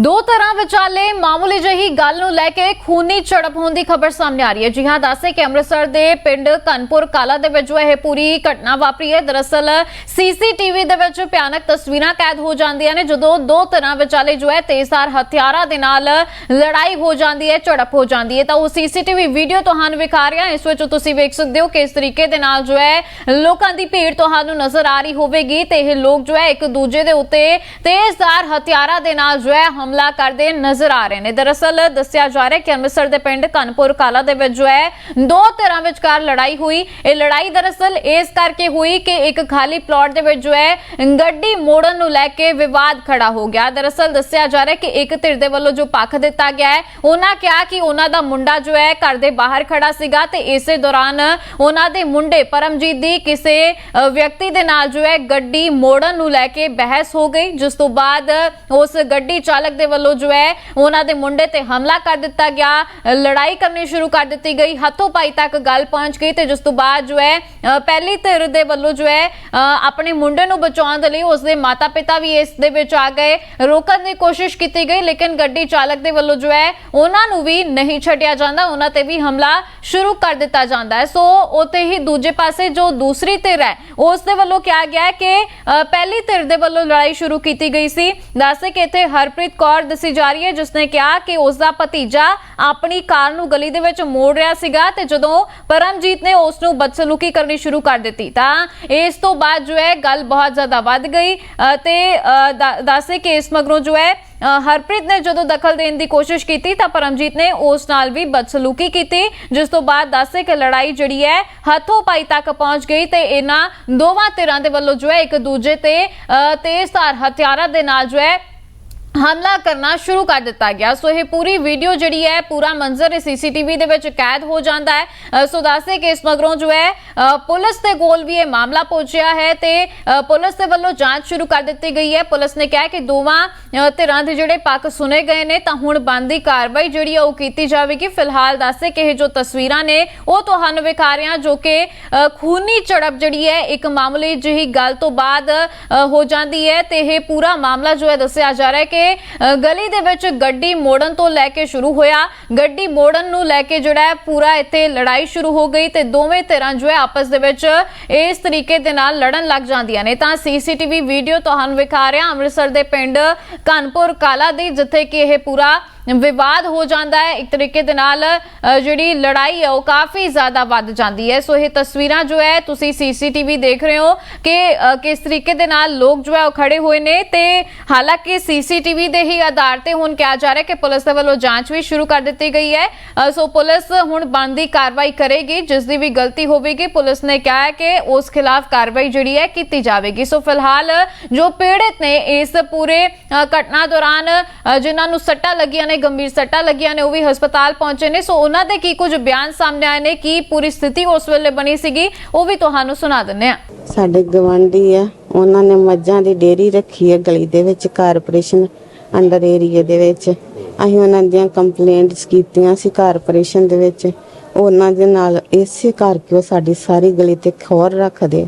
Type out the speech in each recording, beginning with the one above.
ਦੋ ਤਰ੍ਹਾਂ ਵਿਚਾਲੇ ਮਾਮੂਲੀ ਜਿਹੀ ਗੱਲ ਨੂੰ ਲੈ ਕੇ ਖੂਨੀ ਝੜਪ ਹੋਣ ਦੀ ਖਬਰ ਸਾਹਮਣੇ ਆ ਰਹੀ ਹੈ। ਜੀ ਹਾਂ, ਦੱਸੇ ਕਿ ਅੰਮ੍ਰਿਤਸਰ ਦੇ ਪਿੰਡ ਕਨਪੁਰ ਕਾਲਾ ਦੇ ਵਿੱਚ ਇਹ ਪੂਰੀ ਘਟਨਾ ਵਾਪਰੀ ਹੈ, ਦਰਅਸਲ ਸੀਸੀਟੀਵੀ ਦੇ ਵਿੱਚ ਭਿਆਨਕ ਤਸਵੀਰਾਂ ਕੈਦ ਹੋ ਜਾਂਦੀਆਂ ਨੇ। ਜਦੋਂ ਦੋ ਤਰ੍ਹਾਂ ਵਿਚਾਲੇ ਜੋ ਹੈ, ਤੇਜ਼ਧਾਰ ਹਥਿਆਰਾਂ ਦੇ ਨਾਲ ਲੜਾਈ ਹੋ ਜਾਂਦੀ ਹੈ, ਝੜਪ ਹੋ ਜਾਂਦੀ ਹੈ। ਤਾਂ ਉਹ ਸੀਸੀਟੀਵੀ ਵੀਡੀਓ ਤੁਹਾਨੂੰ ਵਿਖਾ ਰਿਹਾ ਇਸ ਵਿੱਚ ਤੁਸੀਂ ਵੇਖ ਸਕਦੇ ਹੋ ਕਿ ਇਸ ਤਰੀਕੇ ਦੇ ਨਾਲ ਜੋ ਹੈ, ਲੋਕਾਂ ਦੀ ਭੀੜ ਤੁਹਾਨੂੰ ਨਜ਼ਰ ਆ ਰਹੀ ਹੋਵੇਗੀ ਤੇ ਇਹ ਲੋਕ ਜੋ ਹੈ, ਇੱਕ ਦੂਜੇ ਦੇ ਉੱਤੇ ਤੇਜ਼ਧਾਰ ਹਥਿਆਰਾਂ ਦੇ ਨਾਲ ਜੋ ਹੈ ਹਮਲਾ ਕਰਦੇ ਨਜ਼ਰ ਆ ਰਹੇ ਨੇ। ਦਰਅਸਲ ਦੱਸਿਆ ਜਾ ਰਿਹਾ ਕਿ ਅੰਮ੍ਰਿਤਸਰ ਦੇ ਪਿੰਡ ਕਨਪੁਰ ਕਾਲਾ ਦੇ ਵਿੱਚ ਜੋ ਹੈ, ਦੋ ਧਿਰਾਂ ਵਿਚਕਾਰ ਲੜਾਈ ਹੋਈ। ਇਹ ਲੜਾਈ ਦਰਅਸਲ ਇਸ ਕਰਕੇ ਹੋਈ ਕਿ ਇੱਕ ਖਾਲੀ ਪਲਾਟ ਦੇ ਵਿੱਚ ਜੋ ਹੈ, ਗੱਡੀ ਮੋੜਨ ਨੂੰ ਲੈ ਕੇ ਵਿਵਾਦ ਖੜਾ ਹੋ ਗਿਆ। ਦਰਅਸਲ ਦੱਸਿਆ ਜਾ ਰਿਹਾ ਕਿ ਇੱਕ ਧਿਰ ਦੇ ਵੱਲੋਂ ਜੋ ਪੱਖ ਦਿੱਤਾ ਗਿਆ ਹੈ, ਉਹਨਾਂ ਕਿਹਾ ਕਿ ਉਹਨਾਂ ਦਾ ਮੁੰਡਾ ਜੋ ਹੈ, ਘਰ ਦੇ ਬਾਹਰ ਖੜਾ ਸੀਗਾ ਤੇ ਇਸੇ ਦੌਰਾਨ ਉਹਨਾਂ ਦੇ ਮੁੰਡੇ ਪਰਮਜੀਤ ਦੀ ਕਿਸੇ ਵਿਅਕਤੀ ਦੇ ਨਾਲ ਜੋ ਹੈ, ਗੱਡੀ ਮੋੜਨ ਨੂੰ ਲੈ ਕੇ ਬਹਿਸ ਹੋ ਗਈ, ਜਿਸ ਤੋਂ ਬਾਅਦ ਉਸ ਗੱਡੀ ਚਾਲਕ ਦੇ ਵੱਲੋਂ ਜੋ ਹੈ ਉਹਨਾਂ ਦੇ ਮੁੰਡੇ ਤੇ ਹਮਲਾ ਕਰ ਦਿੱਤਾ ਗਿਆ। ਲੜਾਈ ਕਰਨੀ ਸ਼ੁਰੂ ਕਰ ਦਿੱਤੀ ਗਈ। ਹੱਥੋਂ ਪਾਈ ਤੱਕ ਗੱਲ ਪਹੁੰਚ ਗਈ ਤੇ ਜਿਸ ਤੋਂ ਬਾਅਦ ਜੋ ਹੈ ਪਹਿਲੀ ਧਿਰ ਦੇ ਵੱਲੋਂ ਜੋ ਹੈ ਆਪਣੇ ਮੁੰਡੇ ਨੂੰ ਬਚਾਉਣ ਦੇ ਲਈ ਉਸ ਦੇ ਮਾਤਾ-ਪਿਤਾ ਵੀ ਇਸ ਦੇ ਵਿੱਚ ਆ ਗਏ। ਰੋਕਣ ਦੀ ਕੋਸ਼ਿਸ਼ ਕੀਤੀ ਗਈ ਲੇਕਿਨ ਗੱਡੀ ਚਾਲਕ ਦੇ ਵੱਲੋਂ ਜੋ ਹੈ ਉਹਨਾਂ ਨੂੰ ਵੀ ਨਹੀਂ ਛੱਡਿਆ ਜਾਂਦਾ। ਉਹਨਾਂ ਤੇ ਵੀ ਹਮਲਾ ਸ਼ੁਰੂ ਕਰ ਦਿੱਤਾ ਜਾਂਦਾ ਹੈ। ਸੋ ਉਤੇ ਹੀ ਦੂਜੇ ਪਾਸੇ ਜੋ ਦੂਸਰੀ ਧਿਰ ਹੈ ਉਸ ਦੇ ਵੱਲੋਂ ਕਿਹਾ ਗਿਆ ਕਿ ਅ, ਪਹਿਲੀ ਧਿਰ ਦੇ ਵੱਲੋਂ ਲੜਾਈ ਸ਼ੁਰੂ ਕੀਤੀ ਗਈ ਸੀ। ਦੱਸੇ ਕਿ ਇੱਥੇ ਹਰਪ੍ਰੀਤ ਕੌਰ ਦੱਸੀ ਜਾ ਰਹੀ ਹੈ ਜਿਸ ਨੇ ਕਿਹਾ ਕਿ ਉਸ ਦਾ ਭਤੀਜਾ ਆਪਣੀ ਕਾਰ ਨੂੰ ਗਲੀ ਦੇ ਵਿੱਚ ਮੋੜ ਰਿਹਾ ਸੀਗਾ ਤੇ ਜਦੋਂ ਪਰਮਜੀਤ ਨੇ ਉਸ ਨੂੰ ਬਦਸਲੂਕੀ ਕਰਨੀ ਸ਼ੁਰੂ ਕਰ ਦਿੱਤੀ ਤਾਂ ਇਸ ਤੋਂ ਬਾਅਦ ਜੋ ਹੈ ਗੱਲ ਬਹੁਤ ਜ਼ਿਆਦਾ ਵੱਧ ਗਈ ਤੇ ਦੱਸੇ ਕਿ ਇਸ ਮਗਰੋਂ ਜੋ ਹੈ ਹਰਪ੍ਰੀਤ ਨੇ ਜਦੋਂ ਦਖਲ ਦੇਣ ਦੀ ਕੋਸ਼ਿਸ਼ ਕੀਤੀ ਤਾਂ ਪਰਮਜੀਤ ਨੇ ਉਸ ਨਾਲ ਵੀ ਬਦਸਲੂਕੀ ਕੀਤੀ ਜਿਸ ਤੋਂ ਬਾਅਦ ਦੱਸੇ ਕਿ ਲੜਾਈ ਜਿਹੜੀ ਹੈ ਹੱਥੋਂ ਪਾਈ ਤੱਕ ਪਹੁੰਚ ਗਈ ਤੇ ਇਹਨਾਂ ਦੋਵਾਂ ਧਿਰਾਂ ਦੇ ਵੱਲੋਂ ਜੋ ਹੈ ਇੱਕ ਦੂਜੇ ਤੇ ਅ, ਤੇਜ਼ਧਾਰ ਹਥਿਆਰਾਂ ਦੇ ਨਾਲ ਜੋ ਹੈ ਹਮਲਾ ਕਰਨਾ ਸ਼ੁਰੂ ਕਰ ਦਿੱਤਾ ਗਿਆ। ਸੋ ਇਹ ਪੂਰੀ ਵੀਡੀਓ ਜਿਹੜੀ ਹੈ, ਪੂਰਾ ਮੰਜ਼ਰ ਸੀਸੀਟੀਵੀ ਦੇ ਵਿੱਚ ਕੈਦ ਹੋ ਜਾਂਦਾ ਹੈ। ਸੋ ਦੱਸਦੇ ਕਿ ਇਸ ਮਗਰੋਂ ਜੋ ਹੈ ਪੁਲਿਸ ਦੇ ਕੋਲ ਵੀ ਇਹ ਮਾਮਲਾ ਪਹੁੰਚਿਆ ਹੈ ਤੇ ਪੁਲਿਸ ਦੇ ਵੱਲੋਂ ਜਾਂਚ ਸ਼ੁਰੂ ਕਰ ਦਿੱਤੀ ਗਈ ਹੈ। ਪੁਲਿਸ ਨੇ ਕਿਹਾ ਕਿ ਦੋਵਾਂ ਧਿਰਾਂ ਦੇ ਜਿਹੜੇ ਪੱਖ ਸੁਨੇ ਗਏ ਨੇ, ਤਾਂ ਹੁਣ ਬੰਦੀ ਕਾਰਵਾਈ ਜਿਹੜੀ ਹੈ ਉਹ ਕੀਤੀ ਜਾਵੇਗੀ। ਫਿਲਹਾਲ ਦੱਸਦੇ ਕਿ ਇਹ ਜੋ ਤਸਵੀਰਾਂ ਨੇ, ਉਹ ਤੁਹਾਨੂੰ ਵਿਖਾ ਰਹੇ ਹਾਂ ਜੋ ਕਿ ਖੂਨੀ ਝੜਪ ਜਿਹੜੀ ਹੈ, ਇੱਕ ਮਾਮਲੇ ਜਿਹੀ ਗੱਲ ਤੋਂ ਬਾਅਦ ਹੋ ਜਾਂਦੀ ਹੈ ਤੇ ਇਹ ਪੂਰਾ ਮਾਮਲਾ ਜੋ ਹੈ ਦੱਸਿਆ ਜਾ ਰਿਹਾ ਹੈ ਕਿ ਗਲੀ ਦੇ ਵਿੱਚ ਗੱਡੀ ਮੋੜਨ ਤੋਂ ਲੈ ਕੇ ਸ਼ੁਰੂ ਹੋਇਆ। ਗੱਡੀ ਮੋੜਨ ਨੂੰ ਲੈ ਕੇ ਜਿਹੜਾ ਪੂਰਾ ਇੱਥੇ ਲੜਾਈ ਸ਼ੁਰੂ ਹੋ ਗਈ ਤੇ ਦੋਵੇਂ ਧਿਰਾਂ ਜੋ ਹੈ, ਆਪਸ ਦੇ ਵਿੱਚ ਇਸ ਤਰੀਕੇ ਦੇ ਨਾਲ ਲੜਨ ਲੱਗ ਜਾਂਦੀਆਂ ਨੇ। ਤਾਂ ਸੀਸੀਟੀਵੀ ਵੀਡੀਓ ਤੁਹਾਨੂੰ ਵਿਖਾ ਰਿਹਾ। ਅੰਮ੍ਰਿਤਸਰ ਦੇ ਪਿੰਡ ਕਾਨਪੁਰ ਕਾਲਾ ਦੀ, ਜਿੱਥੇ ਕਿ ਇਹ ਪੂਰਾ ਵਿਵਾਦ ਹੋ ਜਾਂਦਾ ਹੈ। ਇੱਕ ਤਰੀਕੇ ਦੇ ਨਾਲ ਜਿਹੜੀ ਲੜਾਈ ਹੈ ਉਹ ਕਾਫੀ ਜ਼ਿਆਦਾ ਵੱਧ ਜਾਂਦੀ ਹੈ। ਸੋ ਇਹ ਤਸਵੀਰਾਂ ਜੋ ਹੈ ਤੁਸੀਂ ਸੀਸੀਟੀਵੀ ਦੇਖ ਰਹੇ ਹੋ ਕਿ ਕਿਸ ਤਰੀਕੇ ਦੇ ਨਾਲ ਲੋਕ ਜੋ ਹੈ ਉਹ ਖੜੇ ਹੋਏ ਨੇ ਤੇ ਹਾਲਾਂਕਿ ਸੀਸੀਟੀਵੀ ਦੇ ਹੀ ਆਧਾਰ ਤੇ ਹੁਣ ਕਿਹਾ ਜਾ ਰਿਹਾ ਕਿ ਪੁਲਿਸ ਦੇ ਵੱਲੋਂ ਜਾਂਚ ਵੀ ਸ਼ੁਰੂ ਕਰ ਦਿੱਤੀ ਗਈ ਹੈ। ਸੋ ਪੁਲਿਸ ਹੁਣ ਬਣਦੀ ਕਾਰਵਾਈ ਕਰੇਗੀ ਜਿਸ ਦੀ ਵੀ ਗਲਤੀ ਹੋਵੇਗੀ। ਪੁਲਿਸ ਨੇ ਕਿਹਾ ਹੈ ਕਿ ਉਸ ਖਿਲਾਫ ਕਾਰਵਾਈ ਜਿਹੜੀ ਹੈ ਕੀਤੀ ਜਾਵੇਗੀ। ਸੋ ਫਿਲਹਾਲ ਜੋ ਪੀੜਤ ਨੇ ਇਸ ਪੂਰੇ ਘਟਨਾ ਦੌਰਾਨ ਅ, ਜਿਨ੍ਹਾਂ ਨੂੰ ਸੱਟਾਂ ਲੱਗੀਆਂ ਨੇ ਗੰਭੀਰ ਸੱਟਾਂ ਲੱਗੀਆਂ ਨੇ, ਉਹ ਵੀ ਹਸਪਤਾਲ ਪਹੁੰਚੇ ਨੇ। ਸੋ ਉਹਨਾਂ ਦੇ ਕੀ ਕੁਝ ਬਿਆਨ ਸਾਹਮਣੇ ਆਏ ਨੇ, ਕੀ ਪੂਰੀ ਸਥਿਤੀ ਉਸ ਵੇਲੇ ਬਣੀ ਸੀਗੀ, ਉਹ ਵੀ ਤੁਹਾਨੂੰ ਸੁਣਾ ਦਿੰਨੇ ਆ ਸਾਡੇ ਗਵਾਂਢੀ ਆ, ਉਹਨਾਂ ਨੇ ਮੱਝਾਂ ਦੀ ਡੇਅਰੀ ਰੱਖੀ ਹੈ ਗਲੀ ਦੇ ਵਿੱਚ, ਕਾਰਪੋਰੇਸ਼ਨ ਅੰਡਰ ਏਰੀਆ ਦੇ ਵਿੱਚ। ਅਸੀਂ ਉਹਨਾਂ ਦੀਆਂ ਕੰਪਲੇਂਟਸ ਕੀਤੀਆਂ ਸੀ ਕਾਰਪੋਰੇਸ਼ਨ ਦੇ ਵਿੱਚ। ਉਹਨਾਂ ਦੇ ਨਾਲ ਇਸੇ ਕਰਕੇ ਉਹ ਸਾਡੀ ਸਾਰੀ ਗਲੀ ਤੇ ਖੌਰ ਰੱਖਦੇ।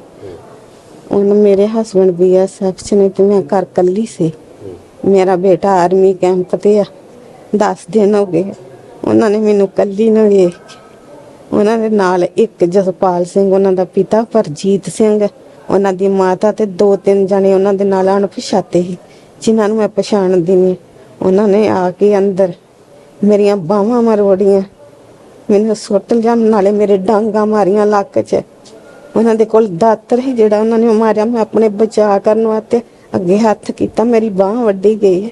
ਉਹਨਾਂ ਮੇਰੇ ਹਸਬੰਡ ਵੀ ਆ ਚ ਨੇ ਤੇ ਮੈਂ ਘਰ ਕੱਲੀ ਸੀ। ਮੇਰਾ ਬੇਟਾ ਆਰਮੀ ਕੈਂਪ ਤੇ ਆ। 10 ਦਿਨ ਹੋ ਗਏ। ਉਹਨਾਂ ਨੇ ਮੈਨੂੰ ਕੱਲੀ ਨੂੰ ਵੇਖ ਕੇ। ਉਹਨਾਂ ਦੇ ਨਾਲ ਇੱਕ ਜਸਪਾਲ ਸਿੰਘ, ਉਹਨਾਂ ਦਾ ਪਿਤਾ ਪਰਜੀਤ ਸਿੰਘ। ਉਹਨਾਂ ਦੀ ਮਾਤਾ ਤੇ ਦੋ ਤਿੰਨ ਜਣੇ ਉਹਨਾਂ ਦੇ ਨਾਲ ਅਣਪਛਾਤੇ ਸੀ, ਜਿਨ੍ਹਾਂ ਨੂੰ ਮੈਂ ਪਛਾਣਦੀ ਨਹੀਂ ਉਹਨਾਂ ਨੇ ਆ ਕੇ ਅੰਦਰ ਮੇਰੀਆਂ ਬਾਹਾਂ ਮਰੋੜੀਆਂ। ਮੈਨੂੰ ਸੁੱਟ ਲਿਜਾਣ ਨਾਲੇ ਮੇਰੇ ਡਾਂਗਾ ਮਾਰੀਆਂ ਲੱਕ 'ਚ। ਉਹਨਾਂ ਦੇ ਕੋਲ ਦਾਤਰ ਸੀ ਜਿਹੜਾ ਉਹਨਾਂ ਨੇ ਮਾਰਿਆ। ਮੈਂ ਆਪਣੇ ਬਚਾਅ ਕਰਨ ਵਾਸਤੇ ਅੱਗੇ ਹੱਥ ਕੀਤਾ। ਮੇਰੀ ਬਾਹ ਵੱਡੀ ਗਈ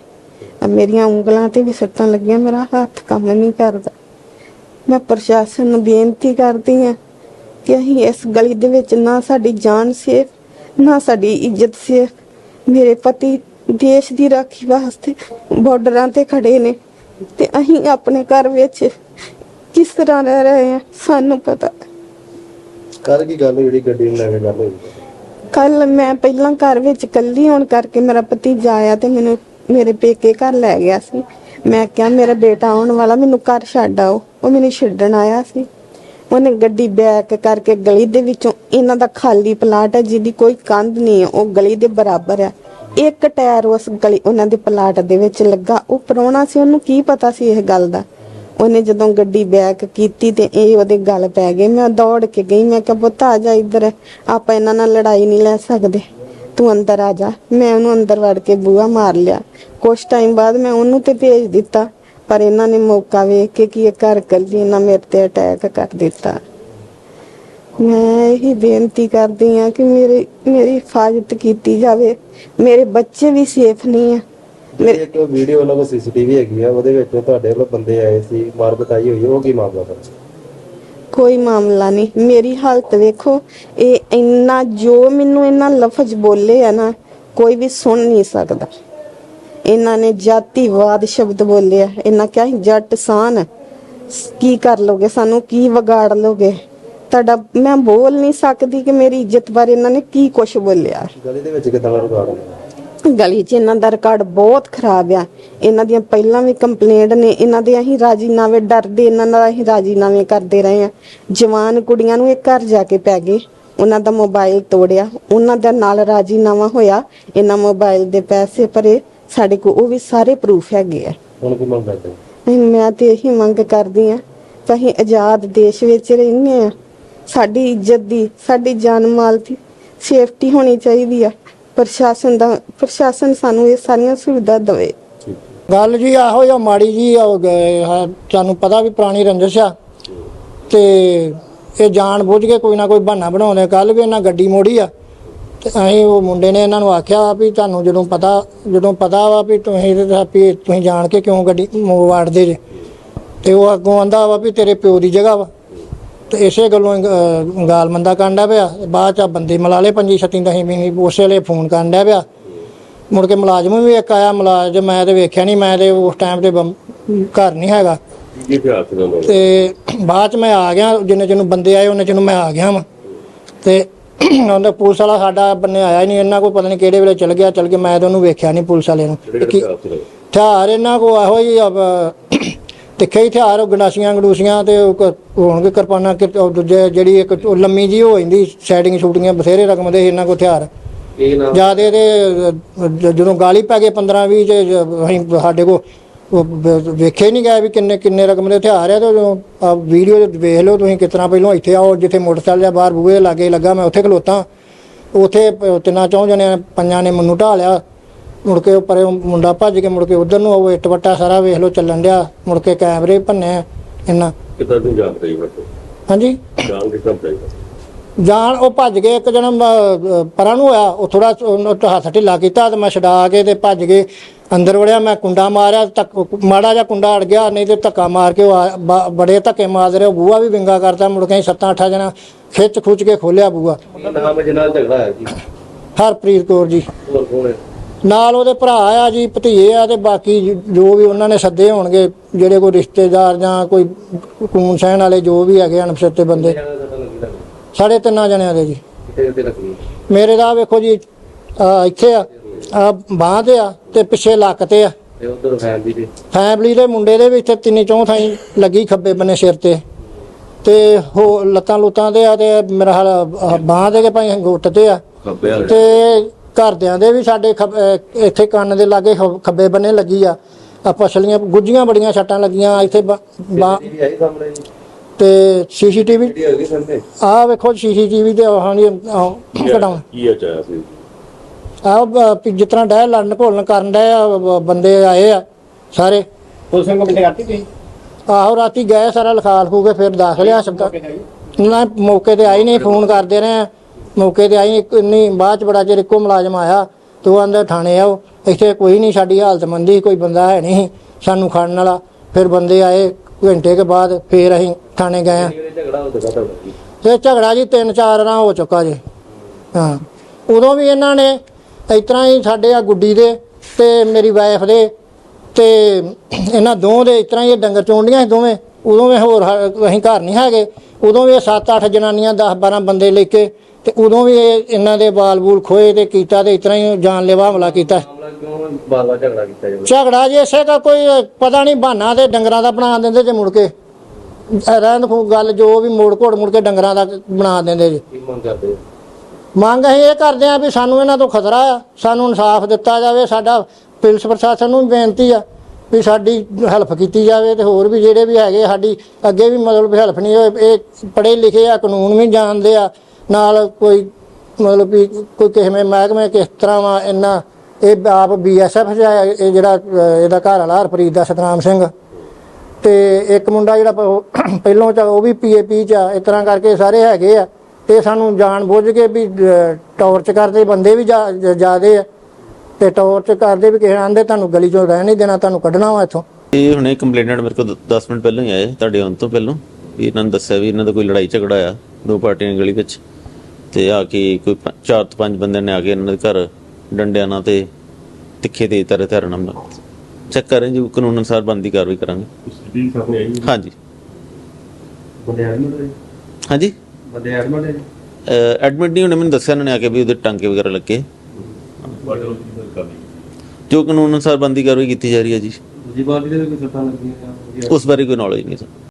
ਮੇਰੀਆਂ ਉਂਗਲਾਂ ਤੇ ਵੀ ਸੱਟਾਂ ਲੱਗੀਆਂ ਮੇਰਾ ਹੱਥ ਕੰਮ ਨਹੀਂ ਕਰਦਾ। ਮੈਂ ਪ੍ਰਸ਼ਾਸਨ ਨੂੰ ਬੇਨਤੀ ਕਰਦੀ ਹਾਂ ਕਿ ਅਸੀਂ ਇਸ ਗਲੀ ਦੇ ਵਿੱਚ ਨਾ ਸਾਡੀ ਜਾਨ ਸੇਫ ਨਾ ਸਾਡੀ ਇੱਜ਼ਤ ਸੇਫ ਮੇਰੇ ਪਤੀ ਦੇਸ਼ ਦੀ ਰਾਖੀ ਵਾਸਤੇ ਬਾਰਡਰਾਂ ਤੇ ਖੜੇ ਨੇ ਤੇ ਅਸੀਂ ਆਪਣੇ ਘਰ ਵਿੱਚ ਕਿਸ ਤਰ੍ਹਾਂ ਰਹਿ ਰਹੇ ਹਾਂ ਸਾਨੂੰ ਪਤਾ। ਕੱਲ ਕੀ ਗੱਲ ਜਿਹੜੀ ਗੱਡੀ ਨੂੰ ਲੈ ਕੇ ਗੱਲ ਹੋਈ? ਕੱਲ ਮੈਂ ਪਹਿਲਾਂ ਘਰ ਵਿੱਚ ਇਕੱਲੀ ਹੋਣ ਕਰਕੇ ਮੇਰਾ ਭਤੀਜਾ ਆਇਆ ਤੇ ਮੈਨੂੰ ਮੇਰੇ ਪੇਕੇ ਘਰ ਲੈ ਗਿਆ ਸੀ। ਮੈਂ ਕਿਹਾ, ਮੇਰਾ ਬੇਟਾ ਆਉਣ ਵਾਲਾ, ਮੈਨੂੰ ਘਰ ਛੱਡ ਆਓ। ਉਹ ਮੈਨੂੰ ਛੱਡਣ ਆਇਆ ਸੀ। ਉਹਨੇ ਗੱਡੀ ਬੈਕ ਕਰਕੇ ਗਲੀ ਦੇ ਵਿੱਚੋਂ ਇਹਨਾਂ ਦਾ ਖਾਲੀ ਪਲਾਟ ਹੈ, ਜਿਹਦੀ ਕੋਈ ਕੰਧ ਨਹੀਂ ਹੈ, ਉਹ ਗਲੀ ਦੇ ਬਰਾਬਰ ਹੈ। ਇੱਕ ਟਾਇਰ ਉਸ ਗਲੀ, ਉਹਨਾਂ ਦੇ ਪਲਾਟ ਦੇ ਵਿੱਚ ਲੱਗਾ। ਉਹ ਪ੍ਰਾਹੁਣਾ ਸੀ, ਉਹਨੂੰ ਕੀ ਪਤਾ ਸੀ ਇਹ ਗੱਲ ਦਾ? ਉਹਨੇ ਜਦੋਂ ਗੱਡੀ ਬੈਕ ਕੀਤੀ ਤੇ ਇਹ ਉਹਦੇ ਗੱਲ ਪੈ ਗਏ ਮੈਂ ਦੌੜ ਕੇ ਗਈ, ਮੈਂ ਕਿਹਾ, ਪੁੱਤ, ਆ ਜਾ ਇੱਧਰ। ਆਪਾਂ ਇਹਨਾਂ ਨਾਲ ਲੜਾਈ ਨਹੀਂ ਲੈ ਸਕਦੇ। ਤੂੰ ਅੰਦਰ ਆ ਜਾ। ਮੈਂ ਉਹਨੂੰ ਅੰਦਰ ਵੜ ਕੇ ਬੂਹਾ ਮਾਰ ਲਿਆ। ਕੁਛ ਟਾਈਮ ਬਾਅਦ ਮੈਂ ਉਹਨੂੰ ਤੇ ਭੇਜ ਦਿੱਤਾ ਪਰ ਇਹਨਾਂ ਨੇ ਮੌਕਾ ਵੇਖ ਕੇ ਕਿ ਇਹ ਘਰ ਕੱਲੀ ਇਹਨਾਂ ਮੇਰੇ ਤੇ ਅਟੈਕ ਕਰ ਦਿੱਤਾ। ਮੈਂ ਇਹੀ ਬੇਨਤੀ ਕਰਦੀ ਆ ਕਿ ਮੇਰੇ ਮੇਰੀ ਹਿਫਾਜ਼ਤ ਕੀਤੀ ਜਾਵੇ। ਮੇਰੇ ਬੱਚੇ ਵੀ ਸੇਫ ਨਹੀਂ ਆ। ਜਿਹੜੀ ਇੱਕ ਵੀਡੀਓ ਉਹਨਾਂ ਕੋਲ ਸੀਸੀਟੀਵੀ ਹੈਗੀ ਆ ਉਹਦੇ ਵਿੱਚ ਤੁਹਾਡੇ ਵੱਲੋਂ ਬੰਦੇ ਆਏ ਸੀ ਮਾਰ ਕੁਟਾਈ ਹੋਈ ਉਹ ਕੀ ਮਾਮਲਾ ਸਰ? ਕੋਈ ਮਾਮਲਾ ਨਹੀਂ। ਮੇਰੀ ਹਾਲਤ ਵੇਖੋ ਇਹ ਇੰਨਾ ਜੋ ਮੈਨੂੰ ਇਹਨਾਂ ਲਫ਼ਜ਼ ਬੋਲੇ ਆ ਨਾ ਕੋਈ ਵੀ ਸੁਣ ਨਹੀਂ ਸਕਦਾ। ਇਹਨਾਂ ਨੇ ਜਾਤੀਵਾਦ ਸ਼ਬਦ ਬੋਲੇ ਆ ਇਹਨਾਂ ਕਿਹਾ ਜੱਟ ਸਾਨ ਕੀ ਕਰ ਲੋਗੇ? ਸਾਨੂੰ ਕੀ ਵਿਗਾੜ ਲੋਗੇ? ਤੁਹਾਡਾ ਮੈਂ ਬੋਲ ਨਹੀਂ ਸਕਦੀ ਕਿ ਮੇਰੀ ਇੱਜ਼ਤ ਬਾਰੇ ਇਹਨਾਂ ਨੇ ਕੀ ਕੁਝ ਬੋਲਿਆ। ਗਲੀ ਦੇ ਵਿੱਚ ਕਿਦਾਂ ਦਾ ਰਿਕਾਰਡ ਹੈ ਗਲੀ 'ਚ ਇਹਨਾਂ ਦਾ ਰਿਕਾਰਡ ਬਹੁਤ ਖਰਾਬ ਆ। ਇਹਨਾਂ ਦੀਆਂ ਪਹਿਲਾਂ ਵੀ ਕੰਪਲੇਂਟ ਨੇ ਇਹਨਾਂ ਦੇ ਅਸੀਂ ਰਾਜੀਨਾਮੇ ਡਰਦੇ ਇਹਨਾਂ ਨਾਲ ਅਸੀਂ ਰਾਜੀਨਾਮੇ ਕਰਦੇ ਰਹੇ ਆ। ਜਵਾਨ ਕੁੜੀਆਂ ਨੂੰ ਇਹ ਘਰ ਜਾ ਕੇ ਪੈ ਗਏ। ਉਹਨਾਂ ਦਾ ਮੋਬਾਈਲ ਤੋੜਿਆ। ਉਹਨਾਂ ਦਾ ਨਾਲ ਰਾਜੀਨਾਮਾ ਹੋਇਆ। ਇਹਨਾਂ ਮੋਬਾਈਲ ਦੇ ਪੈਸੇ ਭਰੇ। ਸਾਡੇ ਕੋਲ ਉਹ ਵੀ ਸਾਰੇ ਪ੍ਰੂਫ ਹੈਗੇ ਆ। ਹੁਣ ਕੀ ਮੰਗ ਕਰਦੇ ਨਹੀਂ, ਮੈਂ ਤੇ ਇਹੀ ਮੰਗ ਕਰਦੀ ਆ ਅਸੀਂ ਆਜ਼ਾਦ ਦੇਸ਼ ਵਿੱਚ ਰਹਿੰਦੇ ਆ ਸਾਡੀ ਇੱਜ਼ਤ ਦੀ ਸਾਡੀ ਜਾਨ ਮਾਲ ਦੀ ਸੇਫਟੀ ਹੋਣੀ ਚਾਹੀਦੀ ਆ। ਪ੍ਰਸ਼ਾਸਨ ਦਾ ਪ੍ਰਸ਼ਾਸਨ ਸਾਨੂੰ ਇਹ ਸਾਰੀਆਂ ਸੁਵਿਧਾ ਦੇਵੇ। ਗੱਲ ਜੀ ਆਹੋ ਜਾਂ ਮਾੜੀ ਜੀ ਉਹ ਗ- ਹਾਂ, ਤੁਹਾਨੂੰ ਪਤਾ ਵੀ ਪੁਰਾਣੀ ਰੰਜਿਸ਼ ਆ। ਤੇ ਇਹ ਜਾਣ ਬੁੱਝ ਕੇ ਕੋਈ ਨਾ ਕੋਈ ਬਹਾਨਾ ਬਣਾਉਂਦੇ ਕੱਲ ਵੀ ਇਹਨਾਂ ਗੱਡੀ ਮੋੜੀ ਆ। ਤੇ ਅਸੀਂ ਉਹ ਮੁੰਡੇ ਨੇ ਇਹਨਾਂ ਨੂੰ ਆਖਿਆ ਵੀ ਤੁਹਾਨੂੰ ਜਦੋਂ ਪਤਾ ਜਦੋਂ ਪਤਾ ਵਾ ਵੀ ਤੁਸੀਂ ਇਹਦੇ ਦਾ ਵੀ ਤੁਸੀਂ ਜਾਣ ਕੇ ਕਿਉਂ ਗੱਡੀ ਵਾੜਦੇ ਜੇ। ਤੇ ਉਹ ਅੱਗੋਂ ਆਂਦਾ ਵਾ ਵੀ ਤੇਰੇ ਪਿਓ ਦੀ ਜਗ੍ਹਾ ਵਾ। ਤੇ ਇਸੇ ਗੱਲੋਂ ਹੀ, ਗਾਲ ਮੰਦਾ ਕਾਂਡਾ ਪਿਆ। ਬਾਅਦ ਚ ਬੰਦੇ ਮਿਲਾ ਲਏ ਪੰਜੀ ਛੱਤੀ ਦਹੀਂ ਵੀ ਉਸੇ ਵੇਲੇ ਫੋਨ ਕਰਨ ਡਿਆ ਪਿਆ। ਮੁੜ ਕੇ ਮੁਲਾਜ਼ਮ ਵੀ ਇੱਕ ਆਇਆ ਮੁਲਾਜ਼ਮ ਮੈਂ ਤੇ ਵੇਖਿਆ ਨਹੀਂ ਮੈਂ ਤੇ ਉਸ ਟਾਈਮ ਤੇ ਘਰ ਨਹੀਂ ਹੈਗਾ। ਤੇ ਬਾਅਦ ਚ ਮੈਂ ਆ ਗਿਆ ਜਿੰਨੇ ਜਿਹਨੂੰ ਬੰਦੇ ਆਏ ਉਹਨੇ ਜਿਹਨੂੰ ਮੈਂ ਆ ਗਿਆ ਵਾਂ। ਤੇ ਉਹਦਾ ਪੁਲਿਸ ਵਾਲਾ ਸਾਡਾ ਬੰਨੇ ਆਇਆ ਹੀ ਨਹੀਂ ਇਹਨਾਂ ਕੋਲ ਪਤਾ ਨਹੀਂ ਕਿਹੜੇ ਵੇਲੇ ਚਲ ਗਿਆ ਚਲ ਗਿਆ ਮੈਂ ਤਾਂ ਉਹਨੂੰ ਵੇਖਿਆ ਨਹੀਂ ਪੁਲਿਸ ਵਾਲੇ ਨੂੰ। ਕੀ- ਹਥਿਆਰ ਇਹਨਾਂ ਕੋ ਇਹੋ ਹੀ ਤਿੱਖੇ ਹੀ ਹਥਿਆਰ ਉਹ ਗੰਡਾਸੀਆਂ ਗੰਡੂਸੀਆਂ ਤੇ ਕ- ਹੋਣਗੇ ਕਿਰਪਾਨਾਂ ਕਿ ਦੂਜੇ ਜਿਹੜੀ ਇੱਕ ਲੰਮੀ ਜੀ ਹੋ ਜਾਂਦੀ ਸੈਟਿੰਗ ਸ਼ੂਟਿੰਗਾਂ ਬਥੇਰੇ ਰਕਮ ਦੇ ਇਹਨਾਂ ਕੋ ਹਥਿਆਰ। ਕੀ ਜਿਆਦੇ ਤੇ ਜਦੋਂ ਗਾਲੀ ਪੈ ਗਏ 15 20 ਚ ਅਸੀਂ ਸਾਡੇ ਕੋ ਵੇਖੇ ਨਹੀਂ ਗਏ ਵੀ ਕਿੰਨੇ ਕਿੰਨੇ ਰਕਮ ਦੇ ਹਥਿਆਰ ਆ ਤੇ ਜਦੋਂ ਵੀਡੀਓ ਵੇਖ ਲਓ ਤੁਸੀਂ ਕਿਤਨਾ ਪਹਿਲਾਂ ਇੱਥੇ ਆਓ ਜਿੱਥੇ ਮੋਟਰਸਾਈਕਲ ਜਾਂ ਬਾਹਰ ਬੂਹੇ ਲਾਗੇ ਲੱਗਾ ਮੈਂ ਉੱਥੇ ਖਲੋਤਾ। ਉੱਥੇ ਤਿੰਨਾਂ ਚੌਂ ਜਣਿਆਂ ਪੰਜਾਂ ਨੇ ਮੈਨੂੰ ਢਾਹ ਲਿਆ। ਮੁੜ ਕੇ ਉੱਪਰ ਉਹ ਮੁੰਡਾ ਭੱਜ ਕੇ ਮੁੜ ਕੇ ਉਧਰ ਨੂੰ ਉਹ ਵੱਟਾ ਸਾਰਾ ਵੇਖ ਲਓ ਚੱਲਣ ਡਿਆ। ਮੁੜ ਕੇ ਕੈਮਰੇ ਭੰਨੇ ਇੰਨਾ ਕਿੱਦਾਂ ਤੂੰ ਜਾਣ ਰਹੀ ਬੱਚੇ ਹਾਂਜੀ? ਜਾਣ ਕਿੱਦਾਂ ਚਾਹੀਦਾ ਜਾਣ ਉਹ ਭੱਜ ਗਏ ਇੱਕ ਜਣਾ ਪਰਾਂ ਨੂੰ ਹੋਇਆ ਉਹ ਥੋੜਾ ਹੱਥ ਢਿੱਲਾ ਕੀਤਾ ਤੇ ਮੈਂ ਛਡਾ ਕੇ ਤੇ ਭੱਜ ਗਏ। ਅੰਦਰ ਵੜਿਆ ਮੈਂ ਕੁੰਡਾ ਮਾਰਿਆ ਤੱਕ ਮਾੜਾ ਜਿਹਾ ਕੁੰਡਾ ਅੜ ਗਿਆ ਨਹੀਂ ਤੇ ਧੱਕਾ ਮਾਰ ਕੇ ਬੜੇ ਧੱਕੇ ਮਾਰਦੇ ਰਹੇ ਬੂਆ ਵੀ ਵਿੰਗਾ ਕਰਤਾ ਮੁੜ ਕੇ ਸੱਤਾਂ ਅੱਠਾਂ ਜਣਾ ਖਿੱਚ ਖੁੱਚ ਕੇ ਖੋਲਿਆ ਬੂਆ ਕੀ ਨਾਮ ਜਿਹਨਾਂ ਨਾਲ ਝਗੜਾ ਹੈ ਜੀ? ਹਰਪ੍ਰੀਤ ਕੌਰ ਜੀ। ਹੋਰ ਕੌਣ ਹੈ? ਨਾਲ ਉਹਦੇ ਭਰਾ ਆ ਜੀ ਭਤੀਏ ਆ ਤੇ ਬਾਕੀ ਜ- ਜੋ ਵੀ ਉਹਨਾਂ ਨੇ ਸੱਦੇ ਹੋਣਗੇ ਜਿਹੜੇ ਕੋਈ ਰਿਸ਼ਤੇਦਾਰ ਜਾਂ ਕੋਈ ਕੂਨ ਸਹਿਣ ਵਾਲੇ ਜੋ ਵੀ ਹੈਗੇ ਅਣਪਛਾਤੇ ਬੰਦੇ। ਦਾ ਸਾਡੇ ਤਿੰਨਾਂ ਜਣਿਆਂ ਦੇ ਜੀ। ਕਿਤੇ ਮੇਰੇ ਦਾ ਵੇਖੋ ਜੀ ਆਹ ਇੱਥੇ ਆ ਆ ਬਾਂਹ ਤੇ ਆ ਤੇ ਪਿੱਛੇ ਲੱਕ ਤੇ ਆ। ਤੇ ਉਧਰ ਫੈਮਿਲੀ ਦੇ ਫੈਮਿਲੀ ਦੇ ਮੁੰਡੇ ਦੇ ਵੀ ਇੱਥੇ ਤਿੰਨੀ ਚੌਂ ਥਾਈ ਲੱਗੀ ਖੱਬੇ ਬੰਨੇ ਸਿਰ ਤੇ। ਤੇ ਹੋ ਲੱਤਾਂ ਲੁੱਤਾਂ ਤੇ ਆ ਤੇ ਮੇਰਾ ਹਾਲ ਬਾਂਹ ਦੇ ਕੇ ਭਾਈ ਗੁੱਟ ਤੇ ਆ। ਖੱਬੇ ਵਾਲੇ। ਤੇ ਘਰਦਿਆਂ ਦੇ ਵੀ ਸਾਡੇ ਖੱਬ- ਅਹ ਇੱਥੇ ਕੰਨ ਦੇ ਲਾਗੇ ਖੱਬ- ਖੱਬੇ ਬੰਨੇ ਲੱਗੀ ਆ। ਆ ਪਛਲੀਆਂ ਗੁੱਜੀਆਂ ਬੜੀਆਂ ਛੱਟਾਂ ਲੱਗੀਆਂ ਇੱਥੇ ਬਾਂਹ ਜੀ ਵੀ ਆਈ ਸਾਹਮਣੇ ਜੀ? ਤੇ ਸੀਸੀਟੀਵੀ ਆ ਵੇਖੋ ਸੀਸੀਟੀਵੀ ਤੇ ਹਾਂ ਜੀ ਕਢਾਉਂ ਕੀ ਆ ਚਾਇਆ ਸੀ? ਆ ਜਿਸ ਤਰ੍ਹਾਂ ਡੈ ਲੜਨ ਘੋਲਣ ਕਰਨ ਡੈ ਬੰਦੇ ਆਏ ਆ ਸਾਰੇ। ਪੁਲਿਸ ਨੂੰ ਕੰਪਲੇਂਟ ਕਰਤੀ ਤੁਸੀਂ? ਆਹੋ ਰਾਤੀ ਗਏ ਸਾਰਾ ਲਿਖਾ ਲਖੂ ਕੇ ਫਿਰ ਦਾਖਲ ਆ ਸਭ ਨਾ ਮੌਕੇ ਤੇ ਆਈ ਨਹੀਂ ਫੋਨ ਕਰਦੇ ਰਹੇ ਆ। ਮੌਕੇ ਤੇ ਆਈ ਇੱਕ ਨਹੀਂ ਬਾਅਦ ਚ ਬੜਾ ਚਿਰ ਇੱਕੋ ਮੁਲਾਜ਼ਮ ਆਇਆ। ਤੇ ਉਹ ਆਂਦਾ ਥਾਣੇ ਆਓ। ਇੱਥੇ ਕੋਈ ਨਹੀਂ ਸਾਡੀ ਹਾਲਤ ਮੰਦੀ ਕੋਈ ਬੰਦਾ ਹੈ ਨਹੀਂ ਸਾਨੂੰ ਖੜਨ ਵਾਲਾ। ਫਿਰ ਬੰਦੇ ਆਏ ਘੰਟੇ ਕੇ ਬਾਅਦ ਫਿਰ ਅਸੀਂ ਥਾਣੇ ਗਏ ਆ ਜਿਹੜੇ ਝਗੜਾ ਜੀ। ਤੇ ਝਗੜਾ ਜੀ ਤਿੰਨ ਚਾਰ ਰਾਂ ਹੋ ਚੁੱਕਾ ਜੀ। ਹਾਂ। ਉਦੋਂ ਵੀ ਇਹਨਾਂ ਨੇ ਇਸ ਤਰ੍ਹਾਂ ਹੀ ਸਾਡੇ ਆ ਗੁੱਡੀ ਦੇ ਤੇ ਮੇਰੀ ਵਾਈਫ ਦੇ ਤੇ ਇਹਨਾਂ ਦੋਵਾਂ ਦੇ ਇਸ ਤਰ੍ਹਾਂ ਹੀ ਇਹ ਡੰਗਰ ਚੋਂਡੀਆਂ ਸੀ ਦੋਵੇਂ। ਉਦੋਂ ਵੀ ਹੋਰ ਅਸੀਂ ਘਰ ਨਹੀਂ ਹੈਗੇ। ਉਦੋਂ ਵੀ 7-8 ਜਨਾਨੀਆਂ 10-12 ਬੰਦੇ ਲੈ ਕੇ ਤੇ ਉਦੋਂ ਵੀ ਇਹ ਇਹਨਾਂ ਦੇ ਬਾਲ-ਬੂਲ ਖੋਏ ਤੇ ਕੀਤਾ ਤੇ ਇਸ ਤਰ੍ਹਾਂ ਹੀ ਜਾਨਲੇਵਾ ਹਮਲਾ ਕੀਤਾ। ਬਾਰ-ਬਾਰ ਝਗੜਾ ਕੀਤਾ ਜੀ ਝਗੜਾ ਜੀ ਇਸੇ ਦਾ ਕੋਈ ਪਤਾ ਨਹੀਂ ਬਹਾਨਾ ਤੇ ਡੰਗਰਾਂ ਦਾ ਬਣਾ ਦਿੰਦੇ ਜੇ ਮੁੜ ਕੇ। ਰਹਿਣ ਖੂ ਗੱਲ ਜੋ ਵੀ ਮੋੜ ਘੋੜ ਮੁੜ ਕੇ ਡੰਗਰਾਂ ਦਾ ਬਣਾ ਦਿੰਦੇ ਜੀ। ਕੀ ਮੰਗ ਕਰਦੇ? ਮੰਗ ਅਸੀਂ ਇਹ ਕਰਦੇ ਆ ਵੀ ਸਾਨੂੰ ਇਹਨਾਂ ਤੋਂ ਖਤਰਾ ਆ ਸਾਨੂੰ ਇਨਸਾਫ ਦਿੱਤਾ ਜਾਵੇ ਸਾਡਾ ਪੁਲਿਸ ਪ੍ਰਸ਼ਾਸਨ ਨੂੰ ਬੇਨਤੀ ਆ ਵੀ ਸਾਡੀ ਹੈਲਪ ਕੀਤੀ ਜਾਵੇ ਤੇ ਹੋਰ ਵੀ ਜਿਹੜੇ ਵੀ ਹੈਗੇ ਸਾਡੀ ਅੱਗੇ ਵੀ ਮਤਲਬ ਹੈਲਪ ਨਹੀਂ ਹੋਏ ਇਹ ਪੜ੍ਹੇ ਲਿਖੇ ਆ ਕਾਨੂੰਨ ਵੀ ਜਾਣਦੇ ਆ ਨਾਲ ਕੋਈ ਮਤਲਬ ਵੀ ਕੋਈ ਕਿਸੇ ਮਹਿਕਮੇ ਕਿਸ ਤਰ੍ਹਾਂ ਵਾ ਇੰਨਾ ਇਹ ਆਪ ਬੀਐਸਐਫ ਇਹ ਜਿਹੜਾ ਇਹਦਾ ਘਰ ਵਾਲਾ ਹਰਪ੍ਰੀਤ ਦਾ ਸਤਨਾਮ ਸਿੰਘ। ਤੇ ਇੱਕ ਮੁੰਡਾ ਜਿਹੜਾ ਪਹਿਲੋਂ ਚ, ਉਹ ਵੀ ਪੀਏਪੀ ਚ ਇਸ ਤਰ੍ਹਾਂ ਕਰਕੇ ਸਾਰੇ ਹੈਗੇ ਆ। ਤੇ ਸਾਨੂੰ ਜਾਣ ਬੁੱਝ ਕੇ ਵੀ ਟੌਰਚ ਕਰਦੇ ਬੰਦੇ ਵੀ ਜਿਆਦੇ ਆ। ਤੇ ਟੌਰਚ ਕਰਦੇ ਵੀ ਕਿਸੇ ਆਂਦੇ, ਤੁਹਾਨੂੰ ਗਲੀ ਚੋਂ ਰਹਿਣ ਨਹੀਂ ਦੇਣਾ, ਤੁਹਾਨੂੰ ਕੱਢਣਾ ਵਾ ਇੱਥੋਂ। ਇਹ ਹੁਣੇ ਕੰਪਲੇਨਟ ਮੇਰੇ ਕੋਲ 10 ਮਿੰਟ ਪਹਿਲਾਂ ਹੀ ਆਏ, ਤੁਹਾਡੇ ਆਉਣ ਤੋਂ ਪਹਿਲਾਂ। ਵੀ ਇਹਨਾਂ ਨੇ ਦੱਸਿਆ ਵੀ ਇਹਨਾਂ ਦਾ ਕੋਈ ਲੜਾਈ ਝਗੜਾ ਆ, ਦੋ ਪਾਰਟੀਆਂ ਦੀ ਗਲੀ ਵਿੱਚ। ਤੇ ਆ ਕੇ ਕੋਈ ਚਾਰ ਤੋਂ ਪੰਜ ਬੰਦਿਆਂ ਨੇ ਆ ਕੇ ਇਹਨਾਂ ਦੇ ਘਰ ਡੰਡਿਆਂ ਨਾਲ ਤੇ ਤਿੱਖੇ ਤੇ ਤਰੇ ਧਰਨ ਨਾਲ ਚੈੱਕ ਕਰਾਂ ਜੀ ਕਾਨੂੰਨ ਅਨੁਸਾਰ ਬੰਦੀ ਕਾਰਵਾਈ ਕਰਾਂਗੇ। ਸਿਟੀ ਸਾਹਮਣੇ ਆਈ ਹਾਂਜੀ। ਬੰਦੇ ਐਡਮਿਟ ਹੋਏ ਹਾਂਜੀ ਬੰਦੇ ਐਡਮਿਟ ਨਹੀਂ ਉਹਨੇ ਮੈਨੂੰ ਦੱਸਿਆ ਉਹਨਾਂ ਨੇ ਆ ਕੇ ਵੀ ਉਹਦੇ ਟਾਂਕੇ ਵਗੈਰਾ ਲੱਗੇ। ਕਰ ਲਈ ਜੋ ਕਾਨੂੰਨ ਅਨੁਸਾਰ ਬੰਦੀ ਕਾਰਵਾਈ ਕੀਤੀ ਜਾ ਰਹੀ ਹੈ ਜੀ। ਦੂਜੀ ਪਾਰਟੀ ਦੇ ਵੀ ਕੋਈ ਸੱਟਾਂ ਲੱਗੀਆਂ ਜਾਂ ਉਸ ਬਾਰੇ ਕੋਈ ਨੌਲੇਜ ਨਹੀਂ ਸਰ